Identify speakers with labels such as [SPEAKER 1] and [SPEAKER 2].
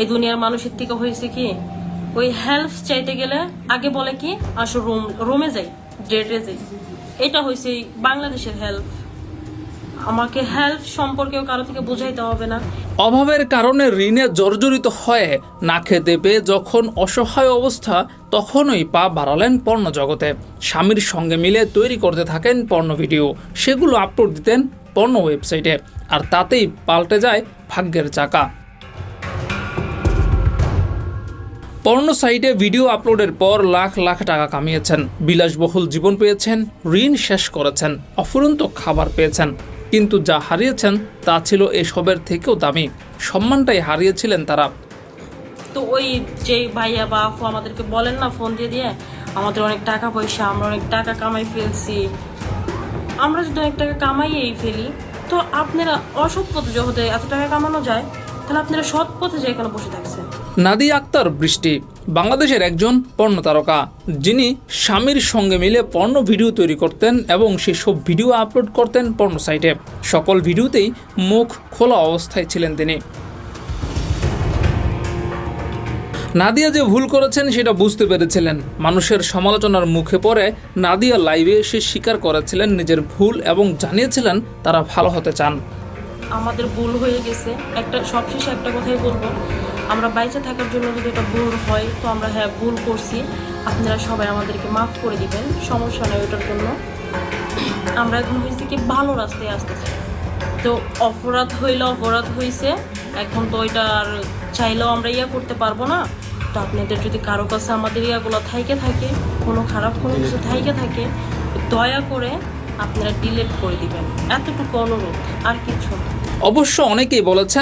[SPEAKER 1] এই দুনিয়ার মানুষের থেকে হয়েছে কি, ওই হেল্প চাইতে গেলে আগে বলে কি, আসো রুম রুমে যাই ডেটে যাই। এটা হয়েছে বাংলাদেশের হেল্প আমাকে হেল্প সম্পর্কেও কারও থেকে বোঝাইতে হবে না।
[SPEAKER 2] অভাবের কারণে ঋণে জর্জরিত হয়ে না খেতে পেয়ে যখন অসহায় অবস্থা, তখনই পা বাড়ালেন পর্ণ জগতে স্বামীর সঙ্গে মিলে তৈরি করতে থাকেন পর্ণ ভিডিও। সেগুলো আপলোড দিতেন পর্ণ ওয়েবসাইটে আর তাতেই পাল্টে যায় ভাগ্যের চাকা। পর্ণ সাইটে ভিডিও আপলোডের পর লাখ লাখ টাকা কামিয়েছেন। বিলাসবহুল জীবন পেয়েছেন, ঋণ শেষ করেছেন, অফুরন্ত খাবার পেয়েছেন। কিন্তু যা হারিয়েছেন, তা ছিল এসবের থেকেও দামি। সম্মানটাই হারিয়েছিলেন তারা।
[SPEAKER 1] তো ওই যে ভাইয়া বা আপু আমাদেরকে বলেন না, ফোন দিয়ে দিয়ে, আমাদের অনেক টাকা পয়সা, আমরা অনেক টাকা কামাই ফেলছি। আমরা যদি অনেক টাকা কামাইয়েই ফেলি, তো আপনারা অসৎ পথে যখন এত টাকা কামানো যায়, তাহলে আপনারা সৎ পথে যে এখানে বসে থাকছেন।
[SPEAKER 2] নাদিয়া আক্তার বৃষ্টি। বাংলাদেশের একজন পর্ণ তারকা, যিনি স্বামীর সঙ্গে মিলে পর্ণ ভিডিও তৈরি করতেন এবং সেসব ভিডিও আপলোড করতেন পর্ণ সাইটে। সকল ভিডিওতেই মুখ খোলা অবস্থায় ছিলেন তিনি। নাদিয়া যে ভুল করেছেন সেটা বুঝতে পেরেছিলেন। মানুষের সমালোচনার মুখে পড়ে নাদিয়া লাইভে এসে স্বীকার করেছিলেন নিজের ভুল এবং জানিয়েছিলেন তারা ভালো হতে চান।
[SPEAKER 1] আমাদের ভুল হয়ে গেছে। একটা সবশেষে একটা কথাই বলব। আমরা বাইচে থাকার জন্য যদি এটা ভুল হয়, তো আমরা হ্যাঁ ভুল করছি। আপনারা সবাই আমাদেরকে মাফ করে দিবেন। সমস্যা নেই ওটার জন্য। আমরা এখন হয়েছি কি ভালো রাস্তায় আসতেছি। তো অপরাধ হইলে অপরাধ হয়েছে এখন তো ওইটা আর চাইলেও আমরা ইয়া করতে পারব না। তো আপনাদের যদি কারও কাছে আমাদের ইয়াগুলো থাইকে থাকে, কোনো খারাপ কোনো কিছু থাইকে থাকে, দয়া করে আপনারা ডিলিট করে দিবেন। এতটুকু অনুরোধ, আর কিছু
[SPEAKER 2] অবশ্য অনেকেই বলেছেন